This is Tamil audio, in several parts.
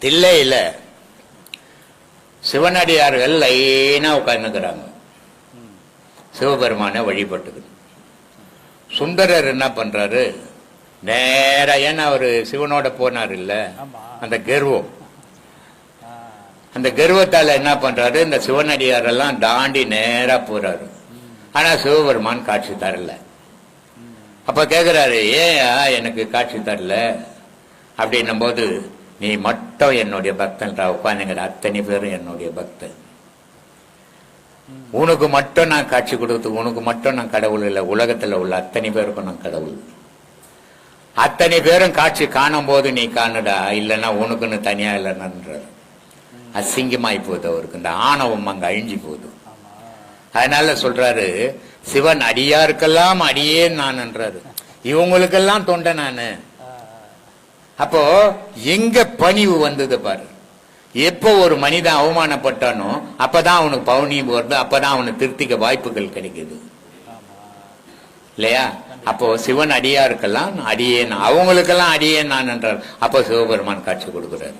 தில்லையில சிவனடியார்கள் லைனா உட்கார்ந்துக்கிறாங்க. சிவபெருமானை வழிபட்டுக்கு சுந்தரர் என்ன பண்றாரு? நேரா ஏன்னா அவரு சிவனோட போனார் இல்ல. அந்த கர்வம். அந்த கர்வத்தால என்ன பண்றாரு? இந்த சிவனடியாரெல்லாம் தாண்டி நேரா போறாரு. ஆனா சிவபெருமான் காட்சி தரல. அப்ப கேக்குறாரு ஏன் எனக்கு காட்சி தரல. அப்படின்னும் போது நீ மட்டும் என்னுடைய பக்தன்றா உட்காந்துங்கிற அத்தனை பேரும் என்னுடைய பக்தன் உனக்கு மட்டும் நான் காட்சி கொடுத்து உனக்கு மட்டும் நான் கடவுள் இல்லை. உலகத்தில் உள்ள அத்தனை பேருக்கும் நான் கடவுள். அத்தனை பேரும் காட்சி காணும் போது நீ காணுடா இல்லைன்னா உனக்குன்னு தனியா இல்லைன்றாரு அசிங்கமாய் போகுது அவருக்கு. இந்த ஆணவம் அங்க அழிஞ்சு போகுது. அதனால சொல்றாரு சிவன் அடியாருக்கெல்லாம் அடியே நான்ன்றாரு. இவங்களுக்கெல்லாம் தொண்டை நான். அப்போ எங்க பணிவு வந்தது பாரு. எப்போ ஒரு மனிதன் அவமானப்பட்டானோ அப்பதான் அவனுக்கு பவுனியம் வருது அப்பதான் அவனுக்கு திருத்திக்க வாய்ப்புகள் கிடைக்குது. இல்லையா? அப்போ சிவன் அடியாருக்கெல்லாம் அடியேன் அவங்களுக்கெல்லாம் அடியேன் நான் என்றார். அப்போ சிவபெருமான் காட்சி கொடுக்கிறார்.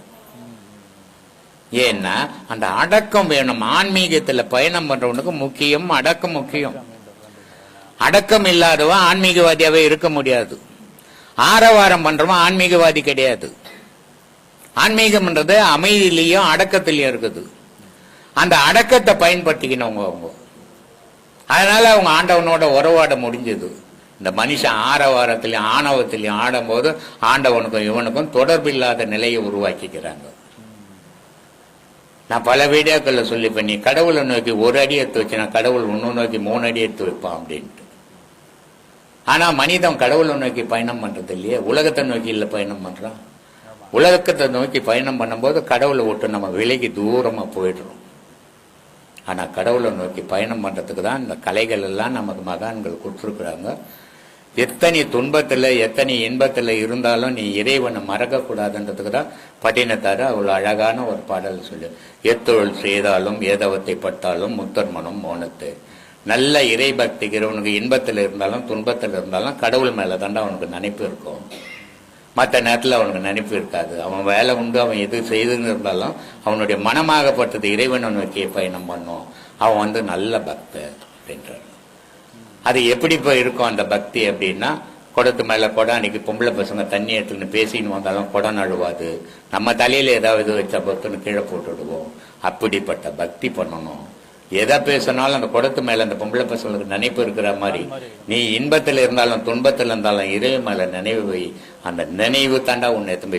ஏன்னா அந்த அடக்கம் வேணும். ஆன்மீகத்துல பயணம் பண்றவனுக்கு முக்கியம் அடக்கம் முக்கியம். அடக்கம் இல்லாதவன் ஆன்மீகவாதியாவே இருக்க முடியாது. ஆரவாரம் பண்றவன் ஆன்மீகவாதி கிடையாது. ஆன்மீகம்ன்றது அமைதியிலையும் அடக்கத்திலையும் இருக்குது. அந்த அடக்கத்தை பயன்படுத்திக்கணும் அவங்க. அதனால அவங்க ஆண்டவனோட உறவாட முடிஞ்சது. இந்த மனுஷன் ஆரவாரத்திலையும் ஆணவத்திலையும் ஆடும்போது ஆண்டவனுக்கும் இவனுக்கும் தொடர்பு இல்லாத நிலையை உருவாக்கிக்கிறாங்க. நான் பல வீடியோக்களில் சொல்லி பண்ணி கடவுளை நோக்கி ஒரு அடி எடுத்து வச்சுனா கடவுள் ஒன்று நோக்கி மூணு அடி எடுத்து வைப்பான் அப்படின்ட்டு. ஆனால் மனிதன் கடவுளை நோக்கி பயணம் பண்ணுறது இல்லையே? உலகத்தை நோக்கி இல்லை பயணம் பண்ணுறான் உலகத்தை நோக்கி பயணம் பண்ணும்போது கடவுளை விட்டு நம்ம விலகி தூரமாக போயிடுறோம். ஆனால் கடவுளை நோக்கி பயணம் பண்ணுறதுக்கு தான் இந்த கலைகள் எல்லாம் நமக்கு மகான்கள் கொடுத்துருக்குறாங்க. எத்தனை துன்பத்தில் எத்தனை இன்பத்தில் இருந்தாலும் நீ இறைவனை மறக்கக்கூடாதுன்றதுக்கு தான் பட்டினத்தார் அவ்வளோ அழகான ஒரு பாடல் சொல்லு. எத்தொழில் செய்தாலும் ஏதவத்தை பட்டாலும் முத்தர்மனும் மனம் நல்ல இறைபக்திக்கிறவனுக்கு இன்பத்தில் இருந்தாலும் துன்பத்தில் இருந்தாலும் கடவுள் மேலே தாண்டா அவனுக்கு நினைப்பு இருக்கும். மற்ற நேரத்தில் அவனுக்கு நினைப்பு இருக்காது. அவன் வேலை உண்டு அவன் எது செய்துன்னு இருந்தாலும் அவனுடைய மனமாகப்பட்டது இறைவனை நோக்கிய பயணம் பண்ணும். அவன் வந்து நல்ல பக்தர் அப்படின்றார். அது எப்படி இப்போ இருக்கும் அந்த பக்தி அப்படின்னா குடத்து மேலே குடம் அன்னைக்கு பொம்பளை பசங்க தண்ணி எடுத்துன்னு பேசின்னு வந்தாலும் குடம் நழுவாது. நம்ம தலையில் ஏதாவது இது வச்சா பொறுத்துன்னு கீழே போட்டுடுவோம். அப்படிப்பட்ட பக்தி பண்ணணும். எதை பேசினாலும் அந்த குடத்து மேல அந்த பொம்பளை பசங்களுக்கு நினைப்பு இருக்கிற மாதிரி. நீ இன்பத்தில் இருந்தாலும் துன்பத்தில் இருந்தாலும் இறை மேல நினைவு வை. அந்த நினைவு தாண்டா உன்னை எத்தனை போய்